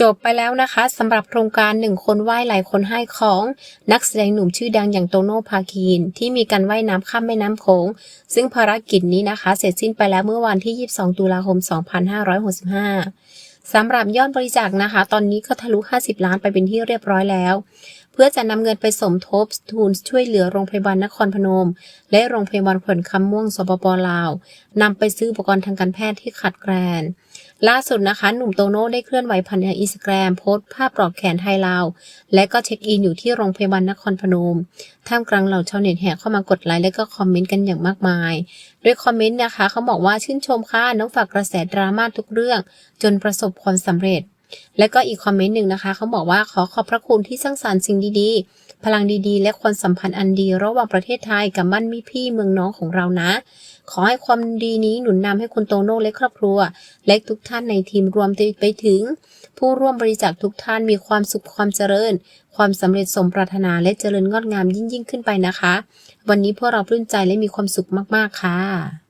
จบไปแล้วนะคะสำหรับโครงการหนึ่งคนไหว้หลายคนให้ของนักแสดงหนุ่มชื่อดังอย่างโตโน่พาคีนที่มีการว่ายน้ำข้ามแม่น้ำโขง ซึ่งภารกิจนี้นะคะ เสร็จสิ้นไปแล้วเมื่อวันที่ 22 ตุลาคม 2565สำหรับยอดบริจาคนะคะ ตอนนี้ก็ทะลุ 50 ล้านไปเป็นที่เรียบร้อยแล้ว พื่อจะนำเงินไปสมทบทุนช่วยเหลือโรงพยาบาลนครพนม และโรงพยาบาลขนคำม่วงสปปลาวนำไปซื้ออุปกรณ์ทางการแพทย์ที่ขาดแคลนล่าสุดนะคะ หนุ่มโตโน่ได้เคลื่อนไหวผ่านอินสตาแกรมโพสต์ภาพปลอกแขนไทยลาว และก็เช็คอินอยู่ที่โรงพยาบาลนครพนม ท่ามกลางเหล่าชาวเน็ตแห่เข้ามากดไลค์และก็คอมเมนต์กันอย่างมากมายด้วยคอมเมนต์นะคะเขาบอกว่าชื่นชมค่ะน้องฝากกระแสดราม่าทุกเรื่อง จนประสบความสำเร็จ และก็อีกคอมเมนต์หนึ่งนะคะเขาบอกว่าขอขอบพระคุณที่สร้างสรรค์สิ่งดีๆ พลังดีๆ และความสัมพันธ์อันดี ระหว่างประเทศไทยกับบ้านมิพี่เมืองน้องของเรานะ ขอให้ความดีนี้หนุนนำให้คุณโตโน่และครอบครัว และทุกท่านในทีมรวมไปถึง ผู้ร่วมบริจาคทุกท่านมีความสุขความเจริญ ความสำเร็จสมปรารถนาและเจริญงดงามยิ่งยิ่งขึ้นไปนะคะ วันนี้พวกเราปลื้มใจและมีความสุขมากๆค่ะ